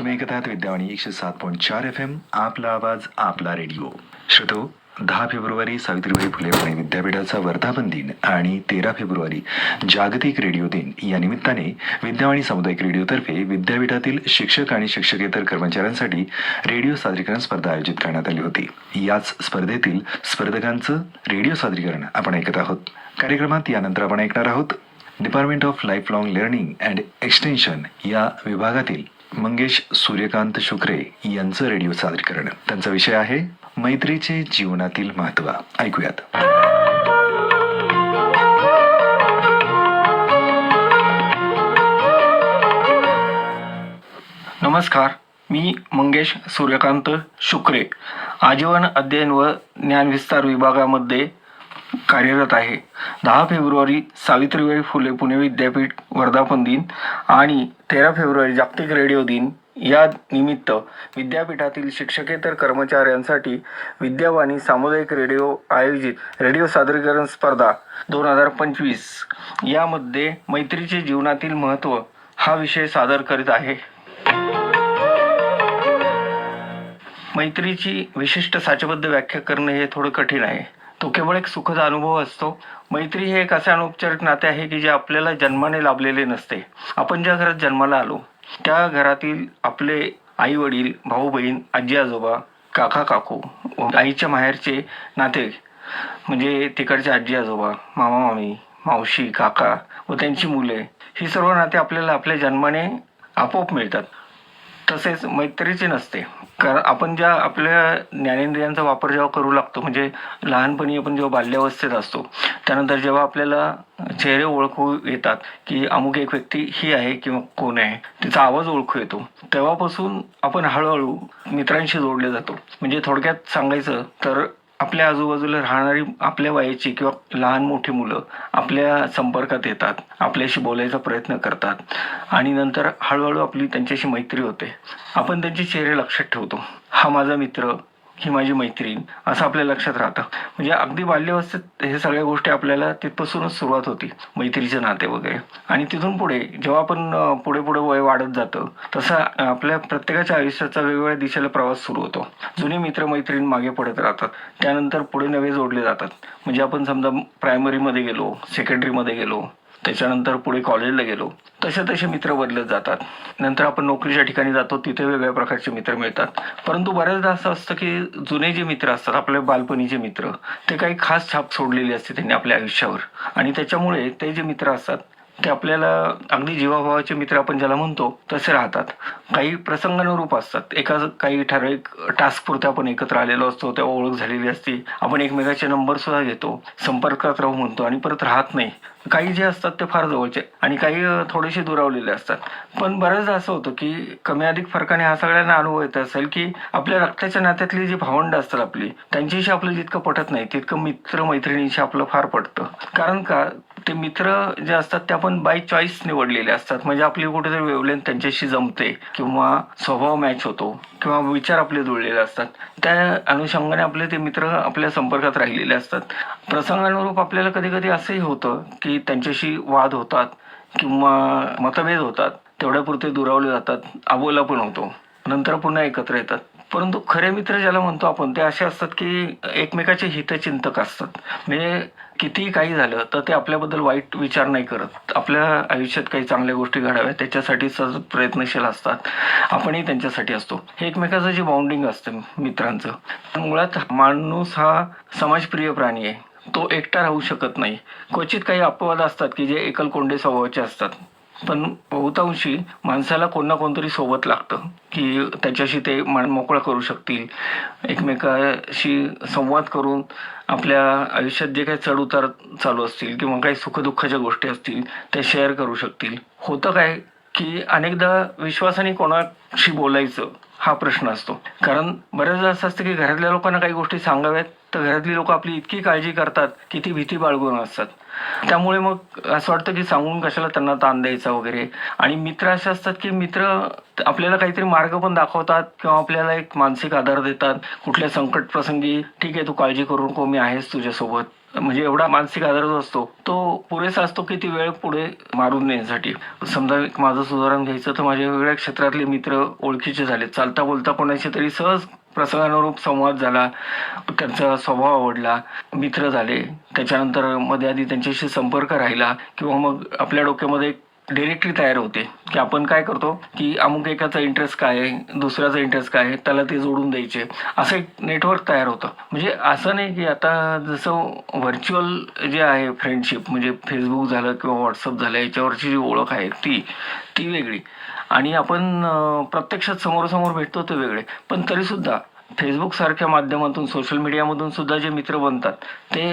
तुम्ही ऐकत आहात विद्यावाणी एकशे सात पॉईंट चार एफ एम आपला आवाज आपला रेडिओ श्रोतो दहा फेब्रुवारी सावित्रीबाई फुले पुणे विद्यापीठाचा वर्धापन दिन आणि तेरा फेब्रुवारी जागतिक रेडिओ दिन. या निमित्ताने विद्यावाणी सामुदायिक रेडिओतर्फे विद्यापीठातील शिक्षक आणि शिक्षकेतर कर्मचाऱ्यांसाठी रेडिओ सादरीकरण स्पर्धा आयोजित करण्यात आली होती. याच स्पर्धेतील स्पर्धकांचं रेडिओ सादरीकरण आपण ऐकत आहोत. कार्यक्रमात यानंतर आपण ऐकणार आहोत department of life long learning and extension या विभागातील मंगेश सूर्यकांत शुक्रे यांचं रेडिओ सादरीकरण. त्यांचा विषय आहे मैत्रीचे जीवनातील महत्त्व. ऐकूयात. नमस्कार मी मंगेश सूर्यकांत शुक्रे. आजीवन अध्ययन व ज्ञानविस्तार विभागामध्ये कार्यरत आहे. दहा फेब्रुवारी सावित्रीबाई फुले पुणे विद्यापीठ वर्धापन दिन आणि तेरा फेब्रुवारी जागतिक रेडिओ दिन. या निमित्त विद्यापीठातील शिक्षकेतर कर्मचाऱ्यांसाठी विद्यावाणी सामुदायिक रेडिओ आयोजित रेडिओ सादरीकरण स्पर्धा दोन हजार पंचवीस. यामध्ये मैत्रीचे जीवनातील महत्त्व हा विषय सादर करीत आहे. मैत्रीची विशिष्ट साचबद्ध व्याख्या करणे हे थोडं कठीण आहे. तो केवळ एक सुखद अनुभव असतो. मैत्री हे एक असे अनौपचारिक नाते आहे की जे आपल्याला जन्माने लाभलेले नसते. आपण ज्या घरात जन्माला आलो त्या घरातील आपले आई वडील भाऊ बहीण आजी आजोबा काका काकू व आईच्या माहेरचे नाते म्हणजे तिकडचे आजी आजोबा मामा मामी मावशी काका व त्यांची मुले ही सर्व नाते आपल्याला आपल्या जन्माने आपोआप मिळतात. तसेच मैत्रीची नसते. कारण आपण ज्या आपल्या ज्ञानेंद्रियांचा वापर जेव्हा करू लागतो म्हणजे लहानपणी आपण जेव्हा बाल्यावस्थेत असतो त्यानंतर जेव्हा आपल्याला चेहरे ओळखू येतात की अमुक एक व्यक्ती ही आहे किंवा कोण आहे तिचा आवाज ओळखू येतो तेव्हापासून आपण हळूहळू मित्रांशी जोडले जातो. म्हणजे थोडक्यात सांगायचं तर आपल्या आजूबाजूला राहणारी आपल्या वयाची किंवा लहान मोठी मुलं आपल्या संपर्कात येतात आपल्याशी बोलायचा प्रयत्न करतात आणि नंतर हळूहळू आपली त्यांच्याशी मैत्री होते. आपण त्यांचे चेहरे लक्षात ठेवतो. हा माझा मित्र ही माझी मैत्रीण असं आपल्या लक्षात राहतं. म्हणजे अगदी बाल्यावस्थेत हे सगळ्या गोष्टी आपल्याला तिथपासूनच सुरुवात होती मैत्रीचे नाते वगैरे. आणि तिथून पुढे जेव्हा आपण पुढे पुढे वय वाढत जातं तसं आपल्या प्रत्येकाच्या आयुष्याचा वेगवेगळ्या दिशेला प्रवास सुरू होतो. जुने मित्र मैत्रीण मागे पडत राहतात. त्यानंतर पुढे नवे जोडले जातात. म्हणजे आपण समजा प्रायमरीमध्ये गेलो सेकंडरीमध्ये गेलो त्याच्यानंतर पुढे कॉलेजला गेलो. तसे तसे मित्र बदलत जातात. नंतर आपण नोकरीच्या ठिकाणी जातो तिथे वेगळ्या प्रकारचे मित्र मिळतात. परंतु बऱ्याचदा असं असतं की जुने जे मित्र असतात आपले बालपणीचे मित्र ते काही खास छाप सोडलेली असते त्यांनी आपल्या आयुष्यावर. आणि त्याच्यामुळे ते जे मित्र असतात ते आपल्याला अगदी जीवाभावाचे मित्र आपण ज्याला म्हणतो तसे राहतात. काही प्रसंगानुरूप असतात. एका काही ठराविक टास्क पुरते आपण एकत्र आलेलो असतो तेव्हा ओळख झालेली असते. आपण एकमेकाचे नंबर सुद्धा घेतो संपर्कात राहू म्हणतो आणि परत राहत नाही. काही जे असतात ते फार जवळचे आणि काही थोडेसे दुरावलेले असतात. पण बऱ्याचदा असं होतं की कमी अधिक फरकाने हा सगळ्यांना अनुभव येत असेल की आपल्या रक्ताच्या नात्यातली जी भावंड असतात आपली त्यांच्याशी आपलं जितकं पटत नाही तितकं मित्र मैत्रिणीशी आपलं फार पटतं. कारण का? ते मित्र जे असतात ते आपण बाय चॉईस निवडलेले असतात. म्हणजे आपली कुठेतरी वेवलेन त्यांच्याशी जमते किंवा स्वभाव मॅच होतो किंवा विचार आपले जुळलेले असतात. त्या अनुषंगाने आपले ते मित्र आपल्या संपर्कात राहिलेले असतात. प्रसंगानुरूप आपल्याला कधी कधी असंही होतं की त्यांच्याशी वाद होतात किंवा मतभेद होतात. तेवढ्यापुरते दुरावले जातात. अबोला पण होतो. नंतर पुन्हा एकत्र येतात. परंतु खरे मित्र ज्याला म्हणतो आपण ते असे असतात की एकमेकाचे हितचिंतक असतात. म्हणजे कितीही काही झालं तर ते आपल्याबद्दल वाईट विचार नाही करत. आपल्या आयुष्यात काही चांगल्या गोष्टी घडाव्या त्याच्यासाठी सतत प्रयत्नशील असतात. आपणही त्यांच्यासाठी असतो. हे एकमेकाचं जे बाउंडिंग असतं मित्रांचं मुळात माणूस हा समाजप्रिय प्राणी आहे. तो एकटा राहू शकत नाही. क्वचित काही अपवाद असतात की जे एकलकोंडे स्वभावाचे असतात. पण बहुतांशी माणसाला कोण ना कोणतरी सोबत लागतं की त्याच्याशी ते मन मोकळं करू शकतील. एकमेकाशी संवाद करून आपल्या आयुष्यात जे काही चढउतार चालू असतील किंवा काही सुखदुःखाच्या गोष्टी असतील त्या शेअर करू शकतील. होतं काय की अनेकदा विश्वासाने कोणाशी बोलायचं हा प्रश्न असतो. कारण बऱ्याचदा असं असतं की घरातल्या लोकांना काही गोष्टी सांगाव्यात तर घरातली लोक आपली इतकी काळजी करतात की ती भीती बाळगून असतात. त्यामुळे मग असं वाटतं की सांगून कशाला त्यांना ताण द्यायचा वगैरे? आणि मित्र असे असतात की मित्र आपल्याला काहीतरी मार्ग पण दाखवतात किंवा आपल्याला एक मानसिक आधार देतात. कुठल्या संकट प्रसंगी ठीक आहे तू काळजी करू नको मी आहेस तुझ्यासोबत. म्हणजे एवढा मानसिक आधार जो असतो तो पुरेसा असतो की ती वेळ पुढे मारून नेण्यासाठी. समजा एक माझं उदाहरण घ्यायचं तर माझ्या वेगळ्या क्षेत्रातले मित्र ओळखीचे झाले चालता बोलता कोणाशी तरी सहज प्रसंगानुरूप संवाद झाला त्यांचा स्वभाव आवडला मित्र झाले. त्याच्यानंतरमध्ये आधी त्यांच्याशी संपर्क राहिला किंवा मग आपल्या डोक्यामध्ये डिरेक्टरी तयार होते. की आपण काय करतो की अमुक एकाचा इंटरेस्ट काय आहे दुसऱ्याचा इंटरेस्ट काय आहे त्याला ते जोडून द्यायचे. असं एक नेटवर्क तयार होतं. म्हणजे असं नाही की आता जसं व्हर्च्युअल जे आहे फ्रेंडशिप म्हणजे फेसबुक झालं किंवा व्हॉट्सअप झालं याच्यावरची जी ओळख आहे ती ती वेगळी. आणि आपण प्रत्यक्षात समोरासमोर भेटतो ते वेगळे. पण तरीसुद्धा फेसबुकसारख्या माध्यमातून सोशल मीडियामधून सुद्धा जे मित्र बनतात ते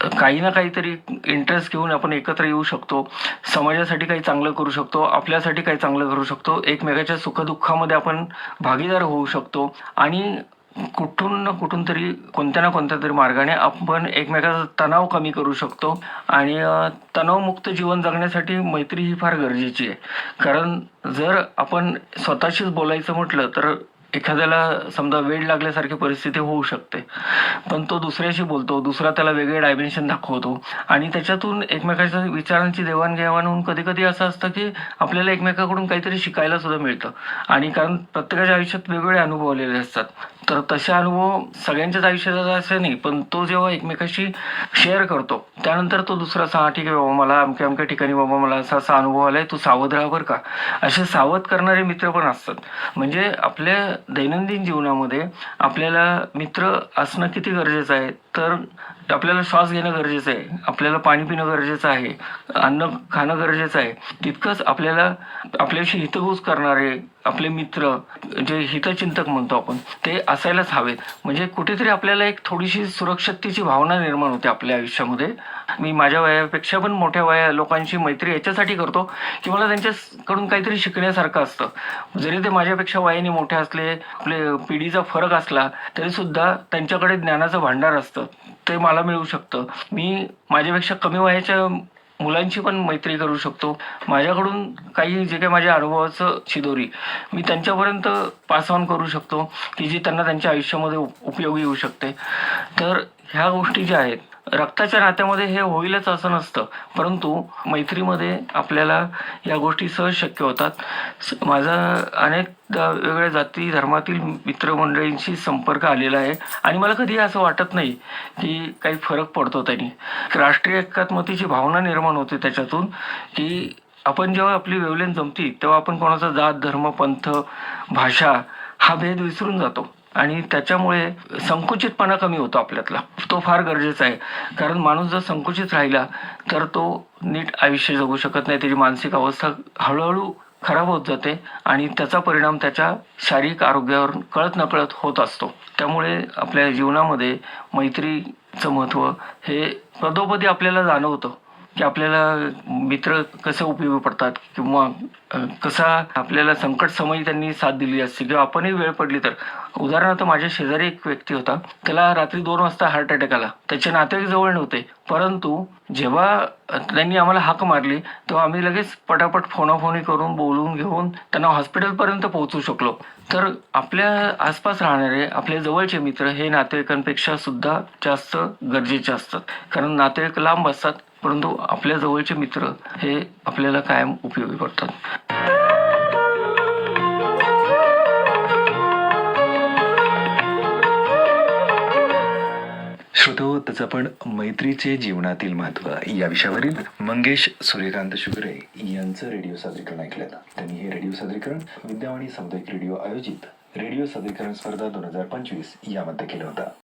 काही ना काहीतरी इंटरेस्ट घेऊन आपण एकत्र येऊ शकतो. समाजासाठी काही चांगलं करू शकतो. आपल्यासाठी काही चांगलं करू शकतो. एकमेकाच्या सुखदुःखामध्ये आपण भागीदार होऊ शकतो. आणि कुठून ना कुठून तरी कोणत्या ना कोणत्या तरी मार्गाने आपण एकमेकाचा तणाव कमी करू शकतो. आणि तणावमुक्त जीवन जगण्यासाठी मैत्री ही फार गरजेची आहे. कारण जर आपण स्वतःशीच बोलायचं म्हटलं तर एखाद्याला समजा वेळ लागल्यासारखी परिस्थिती होऊ शकते. पण तो दुसऱ्याशी बोलतो दुसरा त्याला वेगळे डायमेन्शन दाखवतो. आणि त्याच्यातून एकमेकाच्या विचारांची देवाणघेवाण होऊन कधी कधी असं असतं की आपल्याला एकमेकाकडून काहीतरी शिकायला सुद्धा मिळतं. आणि कारण प्रत्येकाच्या आयुष्यात वेगवेगळे अनुभव आलेले असतात. तर तसे अनुभव सगळ्यांच्याच आयुष्यात असे नाही पण तो जेव्हा एकमेकाशी शेअर करतो त्यानंतर तो दुसरा सांगा ठीक आहे बाबा मला अमक्या अमक्या ठिकाणी बाबा मला असा असा अनुभव आलाय तू सावध राहा बरं का. असे सावध करणारे मित्र पण असतात. म्हणजे आपल्या दैनंदिन जीवनामध्ये आपल्याला मित्र असणं किती गरजेचं आहे? तर आपल्याला श्वास घेणं गरजेचं आहे. आपल्याला पाणी पिणं गरजेचं आहे. अन्न खाणं गरजेचं आहे. तितकंच आपल्याला आपल्याशी हितगुज करणारे आपले मित्र जे हितचिंतक म्हणतो आपण ते असायलाच हवेत. म्हणजे कुठेतरी आपल्याला एक थोडीशी सुरक्षिततेची भावना निर्माण होते आपल्या आयुष्यामध्ये. मी माझ्या वयापेक्षा पण मोठ्या वया लोकांशी मैत्री याच्यासाठी करतो की मला त्यांच्याकडून काहीतरी शिकण्यासारखं असतं. जरी ते माझ्यापेक्षा वयाने मोठे असले आपले पिढीचा फरक असला तरीसुद्धा त्यांच्याकडे ज्ञानाचं भांडार असतं. ते मला मिळू शकतं. मी माझ्यापेक्षा कमी वयाच्या मुलांची पण मैत्री करू शकतो. माझ्याकडून काही जे काही माझ्या अनुभवाचं शिदोरी मी त्यांच्यापर्यंत पास ऑन करू शकतो की जी त्यांना त्यांच्या आयुष्यामध्ये उपयोगी येऊ शकते. तर ह्या गोष्टी ज्या आहेत रक्ताच्या नात्यामध्ये हे होईलच असं नसतं. परंतु मैत्रीमध्ये आपल्याला या गोष्टी सहज शक्य होतात. स- माझा अनेक वेगवेगळ्या जाती धर्मातील मित्रमंडळींशी संपर्क आलेला आहे. आणि मला कधी असं वाटत नाही की काही फरक पडतो त्यांनी. राष्ट्रीय एकात्मतेची भावना निर्माण होते त्याच्यातून की आपण जेव्हा आपली वेवलेन जमती तेव्हा आपण कोणाचा जात धर्म पंथ भाषा हा भेद विसरून जातो. आणि त्याच्यामुळे संकुचितपणा कमी होतो आपल्यातला. तो फार गरजेचा आहे. कारण माणूस जर संकुचित राहिला तर तो नीट आयुष्य जगू शकत नाही. त्याची मानसिक अवस्था हळूहळू खराब होत जाते आणि त्याचा परिणाम त्याच्या शारीरिक आरोग्यावर कळत नकळत होत असतो. त्यामुळे आपल्या जीवनामध्ये मैत्रीचं महत्त्व हे पदोपदी आपल्याला जाणवतं. की आपल्याला मित्र कसे उपयोगी पडतात किंवा कसा आपल्याला संकट समयी त्यांनी साथ दिली असते किंवा आपणही वेळ पडली तर. उदाहरणार्थ माझ्या शेजारी एक व्यक्ती होता. त्याला रात्री दोन वाजता हार्ट अटॅक आला. त्याचे नातेवाईक जवळ नव्हते. परंतु जेव्हा त्यांनी आम्हाला हाक मारली तेव्हा आम्ही लगेच पटापट फोनाफोनी करून बोलून घेऊन त्यांना हॉस्पिटलपर्यंत पोहोचू शकलो. तर आपल्या आसपास राहणारे आपले जवळचे मित्र हे नातेवाईकांपेक्षा सुद्धा जास्त गरजेचे असतात. कारण नातेवाईक लांब असतात. परंतु आपल्या जवळचे मित्र हे आपल्याला कायम उपयोगी पडतात. श्रोतो त्याचं आपण मैत्रीचे जीवनातील महत्त्व या विषयावरील मंगेश सूर्यकांत शुगरे यांचं रेडिओ सादरीकरण ऐकलं. त्यांनी हे रेडिओ सादरीकरण विद्यावाणी सामुदायिक रेडिओ आयोजित रेडिओ सादरीकरण स्पर्धा दोन हजार पंचवीस यामध्ये केलं होतं.